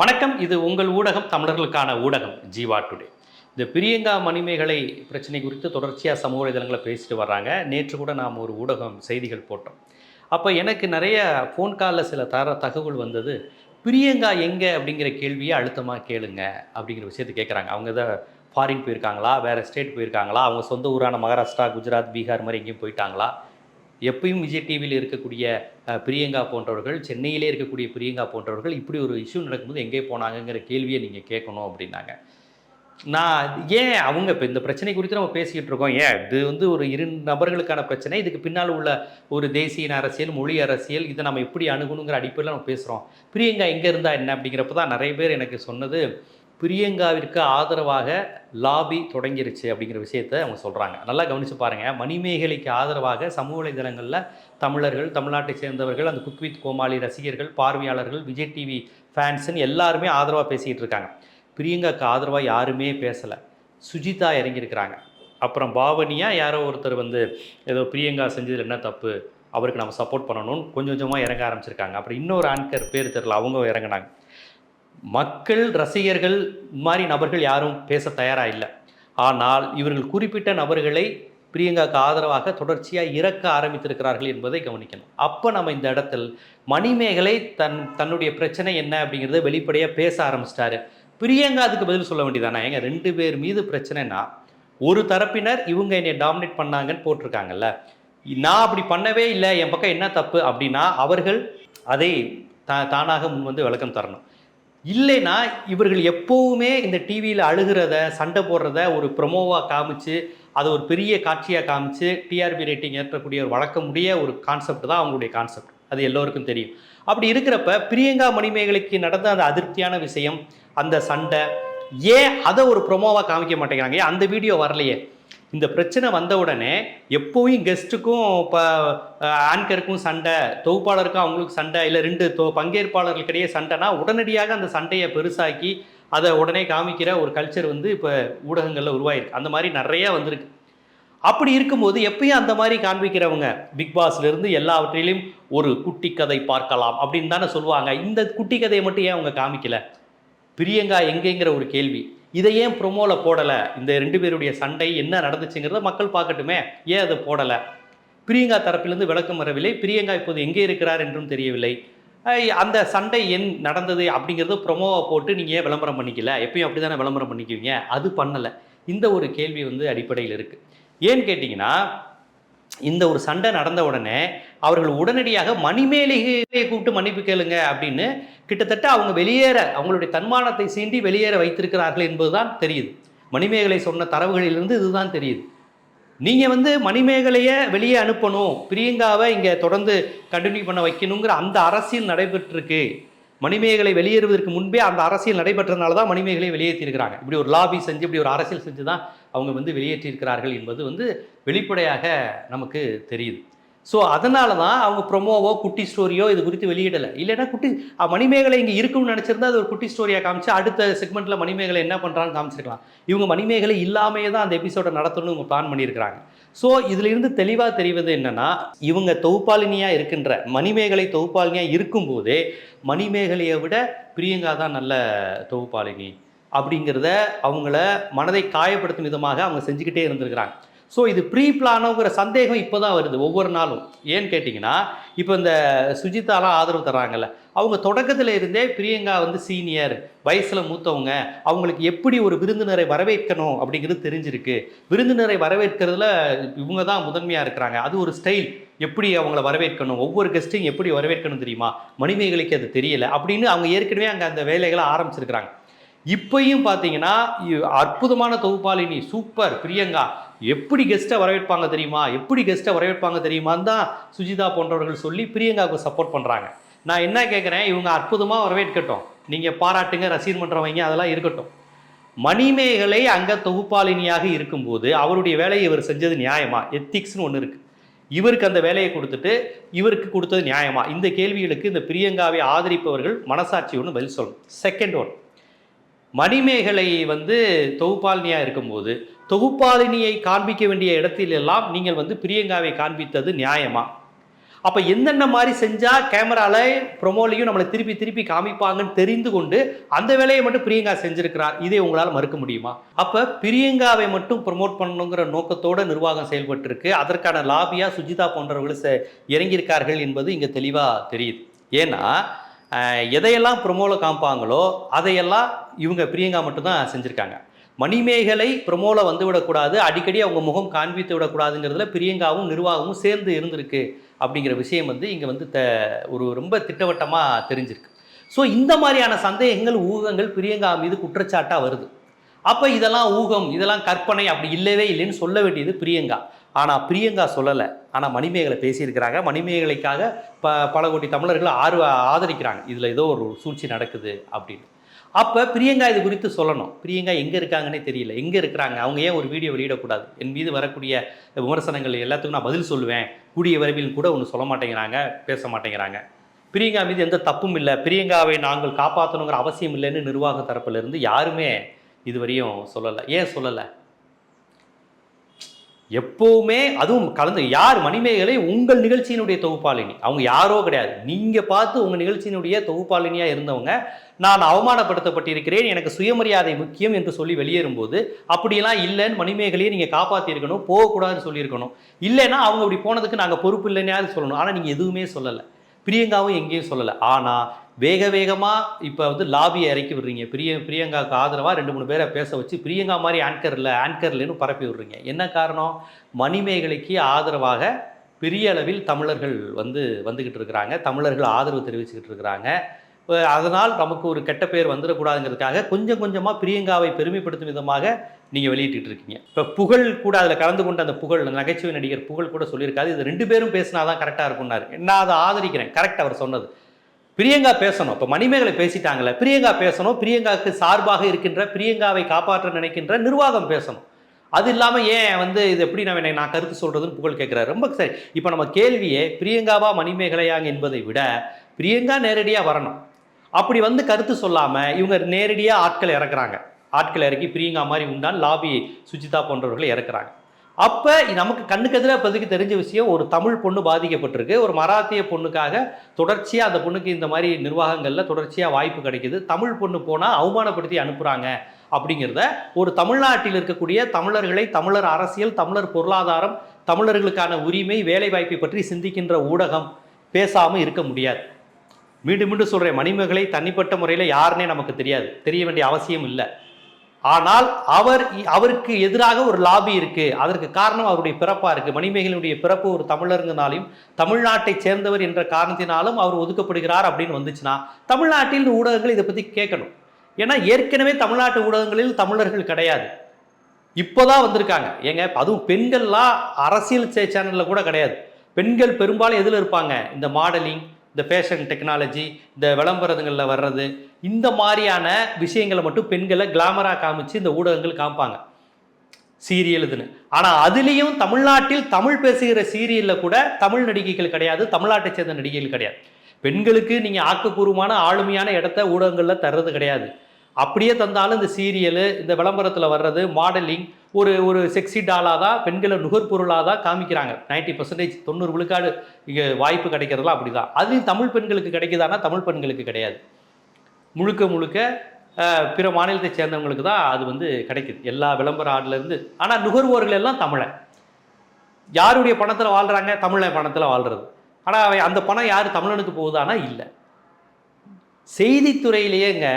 வணக்கம் இது உங்கள் ஊடகம் தமிழர்களுக்கான ஊடகம் ஜீவா டுடே. இந்த பிரியங்கா மணிமேகலை பிரச்சனை குறித்து தொடர்ச்சியாக சமூக வலைதளங்களில் பேசிட்டு வர்றாங்க. நேற்று கூட நாம் ஒரு ஊடகம் செய்திகள் போட்டோம். அப்போ எனக்கு நிறைய ஃபோன் காலில் சில தர தகவல் வந்தது. பிரியங்கா எங்கே? அப்படிங்கிற கேள்வியை அழுத்தமாக கேளுங்க அப்படிங்கிற விஷயத்தை கேட்குறாங்க அவங்க தான் ஃபாரின் போயிருக்காங்களா? வேறு ஸ்டேட் போயிருக்காங்களா? அவங்க சொந்த ஊரான மகாராஷ்டிரா குஜராத் பீகார் மாதிரி எங்கேயும் போயிட்டாங்களா? எப்பயும் விஜய் டிவியில் இருக்கக்கூடிய பிரியங்கா போன்றவர்கள் சென்னையிலே இருக்கக்கூடிய பிரியங்கா போன்றவர்கள் இப்படி ஒரு இஷ்யூ நடக்கும்போது எங்கே போனாங்கங்கிற கேள்வியை நீங்கள் கேட்கணும் அப்படின்னாங்க. நான் ஏன் அவங்க இப்போ இந்த பிரச்சனை குறித்து நம்ம பேசிக்கிட்டு இருக்கோம்? ஏன்? இது வந்து ஒரு இரு நபர்களுக்கான பிரச்சனை. இதுக்கு பின்னால் உள்ள ஒரு தேசிய அரசியல் மொழி அரசியல் இதை நம்ம எப்படி அணுகணுங்கிற அடிப்படையில் நம்ம பேசுகிறோம் பிரியங்கா எங்கே இருந்தா என்ன அப்படிங்கிறப்ப தான் நிறைய பேர் எனக்கு சொன்னது பிரியங்காவிற்கு ஆதரவாக லாபி தொடங்கிருச்சு அப்படிங்கிற விஷயத்த அவங்க சொல்கிறாங்க நல்லா கவனித்து பாருங்கள் மணிமேகலைக்கு ஆதரவாக சமூக வலைதளங்களில் தமிழர்கள் தமிழ்நாட்டை சேர்ந்தவர்கள் அந்த குக்வித் கோமாளி ரசிகர்கள் பார்வையாளர்கள் விஜய் டிவி ஃபேன்ஸுன்னு எல்லாருமே ஆதரவாக பேசிக்கிட்டு இருக்காங்க. பிரியங்காவுக்கு ஆதரவாக யாருமே பேசலை. சுஜிதா இறங்கியிருக்கிறாங்க. அப்புறம் பாவனியா யாரோ ஒருத்தர் வந்து ஏதோ பிரியங்கா செஞ்சதில் என்ன தப்பு அவருக்கு நம்ம சப்போர்ட் பண்ணணும்னு கொஞ்சம் கொஞ்சமாக இறங்க ஆரம்பிச்சிருக்காங்க. அப்புறம் இன்னொரு ஆங்கர் பேர் தெரில அவங்க இறங்குனாங்க. மக்கள் ரசிகர்கள் இந்த மாதிரி நபர்கள் யாரும் பேச தயாராக இல்லை. ஆனால் இவர்கள் குறிப்பிட்ட நபர்களை பிரியங்காவுக்கு ஆதரவாக தொடர்ச்சியாக இறக்க ஆரம்பித்திருக்கிறார்கள் என்பதை கவனிக்கணும். அப்போ நம்ம இந்த இடத்தில் மணிமேகலை தன் தன்னுடைய பிரச்சனை என்ன அப்படிங்கிறத வெளிப்படையாக பேச ஆரம்பிச்சிட்டாரு. பிரியங்கா அதுக்கு பதில் சொல்ல வேண்டியதானா ஏங்க ரெண்டு பேர் மீது பிரச்சனைனா ஒரு தரப்பினர் இவங்க என்னை டாமினேட் பண்ணாங்கன்னு போட்டிருக்காங்கல்ல. நான் அப்படி பண்ணவே இல்லை என் பக்கம் என்ன தப்பு அப்படின்னா அவர்கள் அதை தா தானாக முன் வந்து விளக்கம் தரணும். இல்லைன்னா இவர்கள் எப்போவுமே இந்த டிவியில் அழுகிறத சண்டை போடுறத ஒரு ப்ரொமோவாக காமிச்சு அதை ஒரு பெரிய காட்சியாக காமிச்சு டிஆர்பி ரேட்டிங் ஏற்றக்கூடிய ஒரு வழக்கமுடைய ஒரு கான்செப்ட் தான் அவங்களுடைய கான்செப்ட் அது எல்லோருக்கும் தெரியும். அப்படி இருக்கிறப்ப பிரியங்கா மணிமேகலைக்கு நடந்த அந்த அதிருப்தியான விஷயம் அந்த சண்டை ஏன் அதை ஒரு ப்ரொமோவாக காமிக்க மாட்டேங்கிறாங்க? ஏன் அந்த வீடியோ வரலையே? இந்த பிரச்சனை வந்த உடனே எப்போவும் கெஸ்ட்டுக்கும் இப்போ ஆங்கருக்கும் சண்டை தொகுப்பாளருக்கும் அவங்களுக்கு சண்டை இல்லை ரெண்டு தொ பங்கேற்பாளர்களுக்கிடையே சண்டைனா உடனடியாக அந்த சண்டையை பெருசாக்கி அதை உடனே காமிக்கிற ஒரு கல்ச்சர் வந்து இப்போ ஊடகங்களில் உருவாயிருக்கு. அந்த மாதிரி நிறையா வந்திருக்கு. அப்படி இருக்கும்போது எப்பயும் அந்த மாதிரி காண்பிக்கிறவங்க பிக் பாஸ்லேருந்து எல்லாவற்றிலையும் ஒரு குட்டி கதை பார்க்கலாம் அப்படின்னு தானே சொல்லுவாங்க. இந்த குட்டி கதையை மட்டும் ஏன் அவங்க காமிக்கல? பிரியங்கா எங்கேங்கிற ஒரு கேள்வி. இதை ஏன் ப்ரொமோவில் போடலை? இந்த ரெண்டு பேருடைய சண்டை என்ன நடந்துச்சுங்கிறத மக்கள் பார்க்கட்டுமே. ஏன் அதை போடலை? பிரியங்கா தரப்பிலிருந்து விளக்கம் வரவில்லை. பிரியங்கா இப்போது எங்கே இருக்கிறார் என்றும் தெரியவில்லை. அந்த சண்டை என் நடந்தது அப்படிங்கிறது ப்ரொமோவை போட்டு நீங்கள் ஏன் விளம்பரம் பண்ணிக்கல? எப்பயும் அப்படி தானே விளம்பரம் பண்ணிக்குவீங்க? அது பண்ணலை. இந்த ஒரு கேள்வி வந்து அடிப்படையில் இருக்குது ஏன்னு கேட்டிங்கன்னா இந்த ஒரு சண்டை நடந்த உடனே அவர்கள் உடனடியாக மணிமேலிகையை கூப்பிட்டு மன்னிப்பு கேளுங்க அப்படின்னு கிட்டத்தட்ட அவங்க வெளியேற அவங்களுடைய தன்மானத்தை சீண்டி வெளியேற வைத்திருக்கிறார்கள் என்பதுதான் தெரியுது. மணிமேகலை சொன்ன தரவுகளிலிருந்து இதுதான் தெரியுது. நீங்கள் வந்து மணிமேகலையை வெளியே அனுப்பணும் பிரியங்காவை இங்கே தொடர்ந்து கண்டினியூ பண்ண வைக்கணுங்கிற அந்த அரசியல் நடைபெற்றிருக்கு. மணிமேகலை வெளியேறுவதற்கு முன்பே அந்த அரசியல் நடைபெற்றனால தான் மணிமேகலை வெளியேற்றியிருக்கிறாங்க. இப்படி ஒரு லாபி செஞ்சு இப்படி ஒரு அரசியல் செஞ்சு தான் அவங்க வந்து வெளியேற்றியிருக்கிறார்கள் என்பது வந்து வெளிப்படையாக நமக்கு தெரியுது. ஸோ அதனால தான் அவங்க ப்ரொமோவோ குட்டி ஸ்டோரியோ இது குறித்து வெளியிடலை. இல்லைன்னா குட்டி மணிமேகலை இங்கே இருக்கும்னு நினச்சிருந்தா அது ஒரு குட்டி ஸ்டோரியாக காமிச்சு அடுத்த செக்மெண்ட்டில் மணிமேகலை என்ன பண்ணுறான்னு காமிச்சிருக்கலாம். இவங்க மணிமேகலை இல்லாமையே தான் அந்த எபிசோடை நடத்தணும்னு இவங்க பிளான் பண்ணியிருக்கிறாங்க. ஸோ இதிலிருந்து தெளிவாக தெரிவது என்னன்னா இவங்க தொகுப்பாளினியாக இருக்கின்ற மணிமேகலை தொகுப்பாளினியாக இருக்கும்போதே மணிமேகலையை விட பிரியங்கா தான் நல்ல தொகுப்பாளினி. அப்படிங்கிறத அவங்கள மனதை காயப்படுத்தும் விதமாக அவங்க செஞ்சுக்கிட்டே இருந்திருக்கிறாங்க. ஸோ இது ப்ரீ பிளானோங்கிற சந்தேகம் இப்போ தான் வருது ஒவ்வொரு நாளும். ஏன்னு கேட்டிங்கன்னா இப்போ இந்த சுஜிதாலாம் ஆதரவு தராங்கல்ல அவங்க தொடக்கத்தில் இருந்தே பிரியங்கா வந்து சீனியர் வயசில் மூத்தவங்க அவங்களுக்கு எப்படி ஒரு விருந்தினரை வரவேற்கணும் அப்படிங்கிறது தெரிஞ்சிருக்கு. விருந்தினரை வரவேற்கிறதுல இவங்க தான் முதன்மையாக இருக்கிறாங்க. அது ஒரு ஸ்டைல் எப்படி அவங்கள வரவேற்கணும்? ஒவ்வொரு கெஸ்ட்டையும் எப்படி வரவேற்கணும் தெரியுமா? மணிமேகலைக்கு அது தெரியலை அப்படின்னு அவங்க ஏற்கனவே அங்கே அந்த வேலைகளை ஆரம்பிச்சிருக்கிறாங்க. இப்பையும் பார்த்தீங்கன்னா அற்புதமான தொகுப்பாளினி சூப்பர் பிரியங்கா. எப்படி கெஸ்ட்டை வரவேற்பாங்க தெரியுமா? எப்படி கெஸ்ட்டை வரவேற்பாங்க தெரியுமான்னு தான் சுஜிதா போன்றவர்கள் சொல்லி பிரியங்காவுக்கு சப்போர்ட் பண்ணுறாங்க நான் என்ன கேட்குறேன் இவங்க அற்புதமாக வரவேற்கட்டும். நீங்கள் பாராட்டுங்க ரசீது பண்ணுறவங்க அதெல்லாம் இருக்கட்டும். மணிமேகலை அங்கே தொகுப்பாளினியாக இருக்கும்போது அவருடைய வேலையை இவர் செஞ்சது நியாயமா? எத்திக்ஸ்னு ஒன்று இருக்குது இவருக்கு அந்த வேலையை கொடுத்துட்டு இவருக்கு கொடுத்தது நியாயமா? இந்த கேள்விகளுக்கு இந்த பிரியங்காவை ஆதரிப்பவர்கள் மனசாட்சி ஒன்று பதில் சொல்லணும். செகண்ட் ஒன் மணிமேகலை வந்து தொகுப்பாளினியாக இருக்கும்போது தொகுப்பாளினியை காண்பிக்க வேண்டிய இடத்திலெல்லாம் நீங்கள் வந்து பிரியங்காவை காண்பித்தது நியாயமா? அப்போ என்னென்ன மாதிரி செஞ்சால் கேமரால ப்ரொமோலையும் நம்மளை திருப்பி திருப்பி காமிப்பாங்கன்னு தெரிந்து கொண்டு அந்த வேலையை மட்டும் பிரியங்கா செஞ்சிருக்கிறார் இதை உங்களால் மறுக்க முடியுமா? அப்போ பிரியங்காவை மட்டும் ப்ரொமோட் பண்ணணுங்கிற நோக்கத்தோட நிர்வாகம் செயல்பட்டிருக்கு. அதற்கான லாபியாக சுஜிதா போன்றவர்கள் இறங்கியிருக்கார்கள் என்பது இங்கே தெளிவாக தெரியுது. ஏன்னா எதையெல்லாம் ப்ரொமோவில் காமிப்பாங்களோ அதையெல்லாம் இவங்க பிரியங்கா மட்டும்தான் செஞ்சுருக்காங்க. மணிமேகலை ப்ரொமோவில் வந்து விடக்கூடாது அடிக்கடி அவங்க முகம் காண்பித்து விடக்கூடாதுங்கிறதுல பிரியங்காவும் நிர்வாகமும் சேர்ந்து இருந்திருக்கு அப்படிங்கிற விஷயம் வந்து இங்கே வந்து த ஒரு ரொம்ப திட்டவட்டமாக தெரிஞ்சிருக்கு. ஸோ இந்த மாதிரியான சந்தேகங்கள் ஊகங்கள் பிரியங்கா மீது குற்றச்சாட்டாக வருது. அப்போ இதெல்லாம் ஊகம் இதெல்லாம் கற்பனை அப்படி இல்லவே இல்லைன்னு சொல்ல வேண்டியது பிரியங்கா. ஆனால் பிரியங்கா சொல்லலை. ஆனால் மணிமேகலை பேசியிருக்கிறாங்க. மணிமேகலைக்காக ப பல கோடி தமிழர்கள் ஆர்வ ஆதரிக்கிறாங்க. இதில் ஏதோ ஒரு சூழ்ச்சி நடக்குது அப்படின்னு. அப்போ பிரியங்கா இது குறித்து சொல்லணும். பிரியங்கா எங்கே இருக்காங்கன்னே தெரியல. எங்கே இருக்கிறாங்க? அவங்க ஏன் ஒரு வீடியோ வெளியிடக்கூடாது? என் மீது வரக்கூடிய விமர்சனங்கள் எல்லாத்துக்கும் நான் பதில் சொல்லுவேன். கூடிய விரைவில் கூட ஒன்று சொல்ல மாட்டேங்கிறாங்க பேச மாட்டேங்கிறாங்க. பிரியங்கா மீது எந்த தப்பும் இல்லை. பிரியங்காவை நாங்கள் காப்பாற்றணுங்கிற அவசியம் இல்லைன்னு நிர்வாக தரப்பிலிருந்து யாருமே இதுவரையும் சொல்லலை. ஏன் சொல்லலை? எப்போவுமே அதுவும் கலந்து யார் மணிமேகலை? உங்கள் நிகழ்ச்சியினுடைய தொகுப்பாளினி. அவங்க யாரோ கிடையாது. நீங்கள் பார்த்து உங்கள் நிகழ்ச்சியினுடைய தொகுப்பாளினியாக இருந்தவங்க நான் அவமானப்படுத்தப்பட்டிருக்கிறேன் எனக்கு சுயமரியாதை முக்கியம் என்று சொல்லி வெளியேறும்போது அப்படியெல்லாம் இல்லைன்னு மணிமேகலையை நீங்கள் காப்பாற்றிருக்கணும் போகக்கூடாதுன்னு சொல்லியிருக்கணும். இல்லைன்னா அவங்க அப்படி போனதுக்கு நாங்கள் பொறுப்பு இல்லைன்னு சொல்லணும். ஆனால் நீங்கள் எதுவுமே சொல்லலை. பிரியங்காவும் எங்கேயும் சொல்லலை. ஆனால் வேக வேகமாக இப்போ வந்து லாபியை இறக்கி விடுறீங்க. பிரிய பிரியங்காவுக்கு ஆதரவாக ரெண்டு மூணு பேரை பேச வச்சு பிரியங்கா மாதிரி ஆங்கர் இல்லை ஆங்கர் இல்லைன்னு பரப்பி விடுறீங்க. என்ன காரணம்? மணிமேகலைக்கு ஆதரவாக பெரிய அளவில் தமிழர்கள் வந்து வந்துக்கிட்டு இருக்கிறாங்க. தமிழர்கள் ஆதரவு தெரிவிச்சுக்கிட்டு இருக்கிறாங்க. அதனால் நமக்கு ஒரு கெட்ட பேர் வந்துடக்கூடாதுங்கிறதுக்காக கொஞ்சம் கொஞ்சமாக பிரியங்காவை பெருமைப்படுத்தும் விதமாக நீங்கள் வெளியிட்டு இருக்கீங்க. இப்போ புகழ் கூட அதில் கலந்து கொண்ட அந்த புகழ் நகைச்சுவை நடிகர் புகழ் கூட சொல்லியிருக்காது இது ரெண்டு பேரும் பேசினா தான் கரெக்டாக இருக்கும்னாரு. நான் அதை ஆதரிக்கிறேன். கரெக்ட் அவர் சொன்னது. பிரியங்கா பேசணும். இப்போ மணிமேகலை பேசிட்டாங்கல்ல. பிரியங்கா பேசணும். பிரியங்காவுக்கு சார்பாக இருக்கின்ற பிரியங்காவை காப்பாற்ற நினைக்கின்ற நிர்வாகம் பேசணும். அது இல்லாமல் ஏன் வந்து இது எப்படி நான் நான் கருத்து சொல்கிறதுன்னு புகழ் கேட்குறாரு ரொம்ப சரி. இப்போ நம்ம கேள்வியே பிரியங்காவா மணிமேகலையாங்க என்பதை விட பிரியங்கா நேரடியாக வரணும். அப்படி வந்து கருத்து சொல்லாமல் இவங்க நேரடியாக ஆட்கள் இறக்குறாங்க. ஆட்கள் இறக்கி பிரியங்கா மாதிரி உண்டான் லாபி சுஜிதா போன்றவர்கள் இறக்குறாங்க. அப்போ நமக்கு கண்ணுக்கு எதிராக இப்போதைக்கு தெரிஞ்ச விஷயம் ஒரு தமிழ் பொண்ணு பாதிக்கப்பட்டிருக்கு. ஒரு மராத்திய பொண்ணுக்காக தொடர்ச்சியாக அந்த பொண்ணுக்கு இந்த மாதிரி நிர்வாகங்களில் தொடர்ச்சியாக வாய்ப்பு கிடைக்குது. தமிழ் பொண்ணு போனால் அவமானப்படுத்தி அனுப்புகிறாங்க அப்படிங்கிறத ஒரு தமிழ்நாட்டில் இருக்கக்கூடிய தமிழர்களை தமிழர் அரசியல் தமிழர் பொருளாதாரம் தமிழர்களுக்கான உரிமை வேலைவாய்ப்பை பற்றி சிந்திக்கின்ற ஊடகம் பேசாமல் இருக்க முடியாது. மீண்டும் மீண்டும் சொல்கிறேன் மணிமகளை தனிப்பட்ட முறையில் யாருன்னே நமக்கு தெரியாது. தெரிய வேண்டிய அவசியம் இல்லை. ஆனால் அவர் அவருக்கு எதிராக ஒரு லாபி இருக்கு. அதற்கு காரணம் அவருடைய பிறப்பா இருக்கு. மணிமேகலினுடைய பிறப்பு ஒரு தமிழருங்கனாலையும் தமிழ்நாட்டை சேர்ந்தவர் என்ற காரணத்தினாலும் அவர் ஒதுக்கப்படுகிறார் அப்படின்னு வந்துச்சுன்னா தமிழ்நாட்டில் ஊடகங்கள் இதை பற்றி கேட்கணும். ஏன்னா ஏற்கனவே தமிழ்நாட்டு ஊடகங்களில் தமிழர்கள் கிடையாது. இப்போதான் வந்திருக்காங்க. ஏங்க அதுவும் பெண்கள்லாம் அரசியல் சேனலில் சேனல்ல கூட கிடையாது. பெண்கள் பெரும்பாலும் எதில் இருப்பாங்க? இந்த மாடலிங் இந்த ஃபேஷன் டெக்னாலஜி இந்த விளம்பரங்களில் வர்றது இந்த மாதிரியான விஷயங்களை மட்டும் பெண்களை கிளாமராக காமிச்சு இந்த ஊடகங்கள் காமிப்பாங்க. சீரியல் இதுன்னு. ஆனால் அதுலேயும் தமிழ்நாட்டில் தமிழ் பேசுகிற சீரியலில் கூட தமிழ் நடிகைகள் கிடையாது தமிழ்நாட்டை சேர்ந்த நடிகைகள் கிடையாது. பெண்களுக்கு நீங்கள் ஆக்கப்பூர்வமான ஆளுமையான இடத்த ஊடகங்களில் தர்றது கிடையாது. அப்படியே தந்தாலும் இந்த சீரியலு இந்த விளம்பரத்தில் வர்றது மாடலிங் ஒரு ஒரு செக்ஸி டாலாக தான் பெண்களை நுகர்பொருளாக தான் காமிக்கிறாங்க. 90% பர்சன்டேஜ் தொண்ணூறு விழுக்காடு இங்கே வாய்ப்பு கிடைக்கிறதுலாம் அப்படி தான் அதுலேயும் தமிழ் பெண்களுக்கு கிடைக்குதானா தமிழ் பெண்களுக்கு கிடையாது. முழுக்க முழுக்க பிற மாநிலத்தை சேர்ந்தவங்களுக்கு தான் அது வந்து கிடைக்குது. எல்லா விளம்பர ஆட்லேருந்து. ஆனால் நுகர்வோர்கள் எல்லாம் தமிழன். யாருடைய பணத்தில் வாழ்கிறாங்க தமிழன் பணத்தில் வாழ்கிறது ஆனால் அவன் அந்த பணம் யார் தமிழனுக்கு போகுதானா இல்லை. செய்தித்துறையிலேயேங்க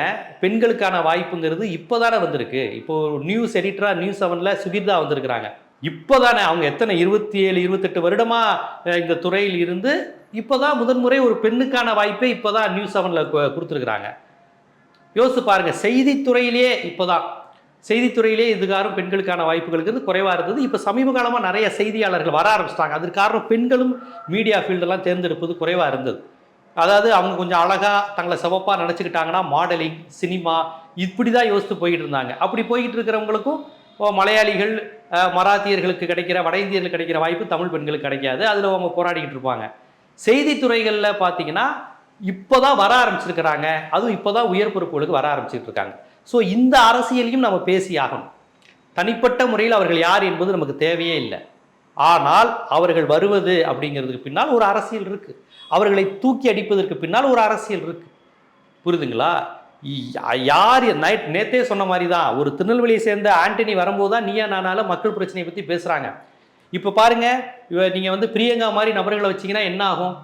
பெண்களுக்கான வாய்ப்புங்கிறது இப்போதானே வந்திருக்கு. இப்போ நியூஸ் எடிட்டராக நியூஸ் செவனில் சுகிர்தா வந்திருக்கிறாங்க. இப்போதானே அவங்க எத்தனை இருபத்தி ஏழு இருபத்தெட்டு வருடமாக இந்த துறையில் இருந்து இப்போ தான் முதன்முறை ஒரு பெண்ணுக்கான வாய்ப்பை இப்போதான் நியூஸ் செவனில் கொடுத்துருக்குறாங்க. யோசித்து பாருங்கள் செய்தித்துறையிலேயே இப்போ தான் செய்தித்துறையிலே இதுகாரும் பெண்களுக்கான வாய்ப்புகளுக்கு வந்து குறைவாக இருந்தது. இப்போ சமீப காலமாக நிறைய செய்தியாளர்கள் வர ஆரம்பிச்சிட்டாங்க. அதற்கு காரணம் பெண்களும் மீடியா ஃபீல்டெல்லாம் தேர்ந்தெடுப்பது குறைவாக இருந்தது. அதாவது அவங்க கொஞ்சம் அழகாக தங்களை சிவப்பாக நினச்சிக்கிட்டாங்கன்னா மாடலிங் சினிமா இப்படி தான் யோசித்து போய்கிட்டு இருந்தாங்க. அப்படி போய்கிட்டு இருக்கிறவங்களுக்கும் மலையாளிகள் மராத்தியர்களுக்கு கிடைக்கிற வட இந்தியர்களுக்கு கிடைக்கிற வாய்ப்பு தமிழ் பெண்களுக்கு கிடைக்காது. அதில் அவங்க போராடிக்கிட்டு இருப்பாங்க. செய்தித்துறைகளில் பார்த்தீங்கன்னா இப்போ தான் வர ஆரம்பிச்சிருக்கிறாங்க. அதுவும் இப்போ தான் உயர் பொறுப்புகளுக்கு வர ஆரம்பிச்சிட்டு இருக்காங்க. ஸோ இந்த அரசியலையும் நம்ம பேசி ஆகணும். தனிப்பட்ட முறையில் அவர்கள் யார் என்பது நமக்கு தேவையே இல்லை. ஆனால் அவர்கள் வருவது அப்படிங்கிறதுக்கு பின்னால் ஒரு அரசியல் இருக்குது அவர்களை தூக்கி அடிப்பதற்கு பின்னால் ஒரு அரசியல் இருக்கு. புரியுதுங்களா யார் நைட் நேத்தே சொன்ன மாதிரி தான் ஒரு திருநெல்வேலியை சேர்ந்த ஆண்டனி வரும்போது தான் நீயா நானால மக்கள் பிரச்சனையை பற்றி பேசுகிறாங்க இப்போ பாருங்க நீங்கள் வந்து பிரியங்கா மாதிரி நபர்களை வச்சீங்கன்னா என்ன ஆகும்?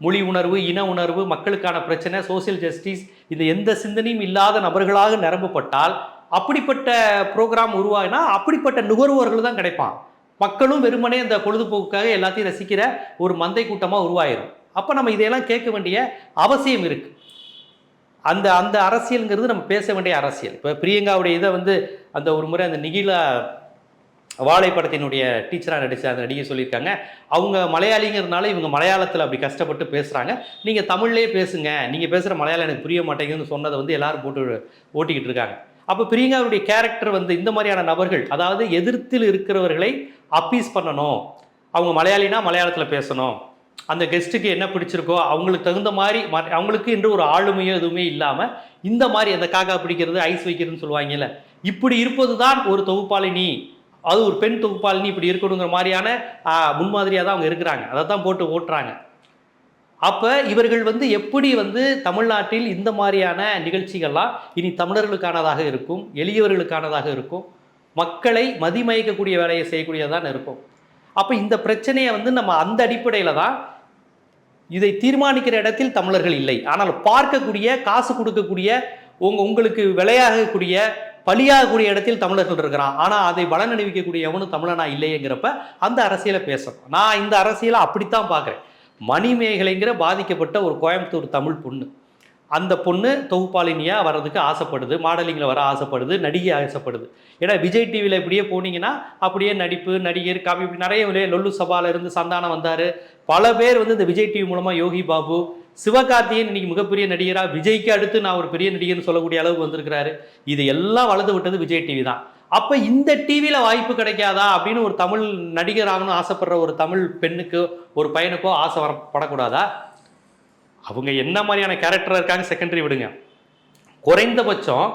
மொழி உணர்வு இன உணர்வு மக்களுக்கான பிரச்சனை சோஷியல் ஜஸ்டிஸ் இந்த எந்த சிந்தனையும் இல்லாத நபர்களாக நிரம்பப்பட்டால் அப்படிப்பட்ட ப்ரோக்ராம் உருவாகினா அப்படிப்பட்ட நுகர்வோர்கள் தான் கிடைப்பான். மக்களும் வெறுமனே இந்த பொழுதுபோக்குக்காக எல்லாத்தையும் ரசிக்கிற ஒரு மந்தை கூட்டமாக உருவாயிரும். அப்போ நம்ம இதையெல்லாம் கேட்க வேண்டிய அவசியம் இருக்குது அந்த அந்த அரசியலுங்கிறது நம்ம பேச வேண்டிய அரசியல். இப்போ பிரியங்காவுடைய இதை வந்து அந்த ஒரு முறை அந்த நிகிலா வாழை படத்தினுடைய டீச்சராக நடிச்ச அந்த நடிகை சொல்லியிருக்காங்க. அவங்க மலையாளிங்கிறதுனால இவங்க மலையாளத்தில் அப்படி கஷ்டப்பட்டு பேசுகிறாங்க நீங்கள் தமிழ்லேயே பேசுங்க. நீங்கள் பேசுகிற மலையாளம் எனக்கு புரிய மாட்டேங்குதுன்னு சொன்னதை வந்து எல்லாரும் போட்டு ஓட்டிக்கிட்டு இருக்காங்க. அப்போ பிரியங்காவுடைய கேரக்டர் வந்து இந்த மாதிரியான நபர்கள் அதாவது எதிர்த்தில் இருக்கிறவர்களை அப்பீஸ் பண்ணணும். அவங்க மலையாளினா மலையாளத்தில் பேசணும். அந்த கெஸ்ட்டுக்கு என்ன பிடிச்சிருக்கோ அவங்களுக்கு தகுந்த மாதிரி ம- அவங்களுக்கு என்று ஒரு ஆளுமையோ எதுவுமே இல்லாமல் இந்த மாதிரி அந்த காக்கா பிடிக்கிறது ஐஸ் வைக்கிறதுன்னு சொல்லுவாங்கல்ல இப்படி இருப்பது தான் ஒரு தொகுப்பாளினி அது ஒரு பெண் தொகுப்பாளினி இப்படி இருக்கணுங்கிற மாதிரியான முன்மாதிரியாக தான் அவங்க இருக்கிறாங்க. அதை தான் போட்டு ஓட்டுறாங்க. அப்போ இவர்கள் வந்து எப்படி வந்து தமிழ்நாட்டில் இந்த மாதிரியான நிகழ்ச்சிகள்லாம் இனி தமிழர்களுக்கானதாக இருக்கும் எளியவர்களுக்கானதாக இருக்கும் மக்களை மதிமயக்கக்கூடிய வேலையை செய்யக்கூடியதான் இருக்கும். அப்போ இந்த பிரச்சனையை வந்து நம்ம அந்த அடிப்படையில் தான் இதை தீர்மானிக்கிற இடத்தில் தமிழர்கள் இல்லை. ஆனால் பார்க்கக்கூடிய காசு கொடுக்கக்கூடிய உங்க உங்களுக்கு விலையாகக்கூடிய பலியாகக்கூடிய இடத்தில் தமிழர்கள் இருக்கிறான். ஆனால் அதை பலன் அணிவிக்கக்கூடிய எவனும் தமிழனா இல்லையேங்கிறப்ப அந்த அரசியலை பேசணும். நான் இந்த அரசியலை அப்படித்தான் பார்க்குறேன். மணிமேகலைங்கிற பாதிக்கப்பட்ட ஒரு கோயம்புத்தூர் தமிழ் பொண்ணு. அந்த பொண்ணு தொகுப்பாளினியாக வர்றதுக்கு ஆசைப்படுது மாடலிங்கில் வர ஆசைப்படுது நடிகை ஆசைப்படுது. ஏன்னா விஜய் டிவியில் இப்படியே போனீங்கன்னா அப்படியே நடிப்பு நடிகர் காப்பி இப்படி நிறைய லொல்லு சபாவில் இருந்து சந்தானம் வந்தார். பல பேர் வந்து இந்த விஜய் டிவி மூலமாக யோகி பாபு சிவகார்த்தியன் இன்னைக்கு மிகப்பெரிய நடிகராக விஜய்க்கு அடுத்து நான் ஒரு பெரிய நடிகர்னு சொல்லக்கூடிய அளவுக்கு வந்திருக்கிறாரு. இது எல்லாம் வளர்ந்து விட்டது விஜய் டிவி தான். அப்போ இந்த டிவியில் வாய்ப்பு கிடைக்காதா அப்படின்னு ஒரு தமிழ் நடிகர் ஆகணும்னு ஆசைப்படுற ஒரு தமிழ் பெண்ணுக்கோ ஒரு பையனுக்கோ ஆசை வரப்படக்கூடாதா? அவங்க என்ன மாதிரியான கேரக்டர் இருக்காங்க செகண்டரி விடுங்க. குறைந்தபட்சம்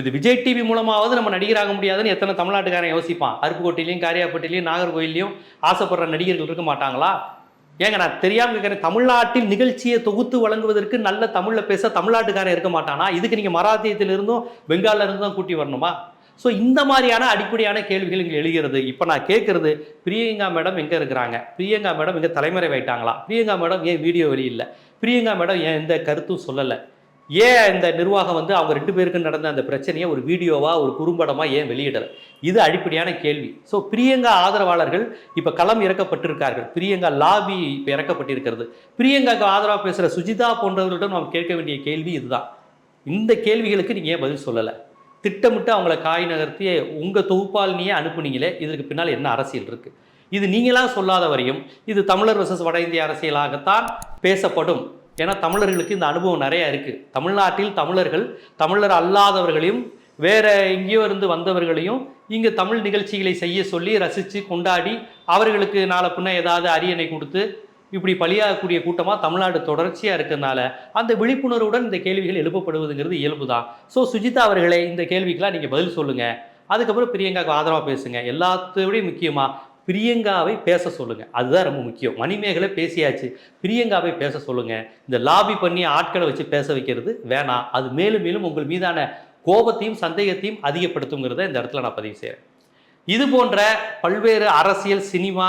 இது விஜய் டிவி மூலமாவது நம்ம நடிகராக முடியாதுன்னு எத்தனை தமிழ்நாட்டுக்காரன் யோசிப்பான். அருப்புக்கோட்டையிலையும் காரியாப்பட்டிலையும் நாகர்கோயிலையும் ஆசைப்படுற நடிகர்கள் இருக்க மாட்டாங்களா? ஏங்க நான் தெரியாமல் கேட்குறேன் தமிழ்நாட்டில் நிகழ்ச்சியை தொகுத்து வழங்குவதற்கு நல்ல தமிழில் பேச தமிழ்நாட்டுக்காரன் இருக்க மாட்டானா? இதுக்கு நீங்கள் மராத்தியத்திலிருந்தும் பெங்கால்ல இருந்தும் தான் கூட்டி வரணுமா? ஸோ இந்த மாதிரியான அடிப்படையான கேள்விகள் இங்கே எழுகிறது. இப்போ நான் கேட்குறது பிரியங்கா மேடம் எங்கே இருக்கிறாங்க? பிரியங்கா மேடம் எங்கே தலைமறைவாயிட்டாங்களா பிரியங்கா மேடம் ஏன் வீடியோ வெளியில்லை பிரியங்கா மேடம் ஏன் எந்த கருத்தும் சொல்லலை? ஏன் இந்த நிர்வாகம் வந்து அவங்க ரெண்டு பேருக்கு நடந்த அந்த பிரச்சனையை ஒரு வீடியோவாக ஒரு குறும்படமாக ஏன் வெளியிடலை? இது அடிப்படையான கேள்வி. ஸோ பிரியங்கா ஆதரவாளர்கள் இப்போ களம் இறக்கப்பட்டிருக்கார்கள். பிரியங்கா லாபி இப்போ இறக்கப்பட்டிருக்கிறது. பிரியங்காக்கு ஆதரவாக பேசுகிற சுஜிதா போன்றவர்களிடம் நாம் கேட்க வேண்டிய கேள்வி இதுதான். இந்த கேள்விகளுக்கு நீங்கள் ஏன் பதில் சொல்லலை? திட்டமிட்டு அவங்கள காய் நகர்த்தி உங்கள் தொகுப்பாளினியே அனுப்புனீங்களே இதற்கு பின்னால் என்ன அரசியல் இருக்குது இது நீங்களாம் சொல்லாத வரையும் இது தமிழர் வர்சஸ் வட இந்திய அரசியலாகத்தான் பேசப்படும். ஏன்னா தமிழர்களுக்கு இந்த அனுபவம் நிறையா இருக்குது தமிழ்நாட்டில் தமிழர்கள் தமிழர் அல்லாதவர்களையும் வேறு எங்கேயோ இருந்து வந்தவர்களையும் இங்கே தமிழ் நிகழ்ச்சிகளை செய்ய சொல்லி ரசித்து கொண்டாடி அவர்களுக்கு நாளை பின்ன ஏதாவது அரியணை கொடுத்து இப்படி பலியாகக்கூடிய கூட்டமாக தமிழ்நாடு தொடர்ச்சியாக இருக்கிறதுனால அந்த விழிப்புணர்வுடன் இந்த கேள்விகள் எழுப்பப்படுவதுங்கிறது இயல்பு தான் ஸோ சுஜிதா அவர்களே இந்த கேள்விக்கெல்லாம் நீங்கள் பதில் சொல்லுங்கள் அதுக்கப்புறம் பிரியங்காவுக்கு ஆதரவாக பேசுங்க. எல்லாத்தையும் முக்கியமாக பிரியங்காவை பேச சொல்லுங்கள் அதுதான் ரொம்ப முக்கியம். மணிமேகலை பேசியாச்சு. பிரியங்காவை பேச சொல்லுங்கள் இந்த லாபி பண்ணி ஆட்களை வச்சு பேச வைக்கிறது வேணாம். அது மேலும் மேலும் உங்கள் மீதான கோபத்தையும் சந்தேகத்தையும் அதிகப்படுத்துங்கிறத இந்த இடத்துல நான் பதிவு செய்கிறேன் இது போன்ற பல்வேறு அரசியல் சினிமா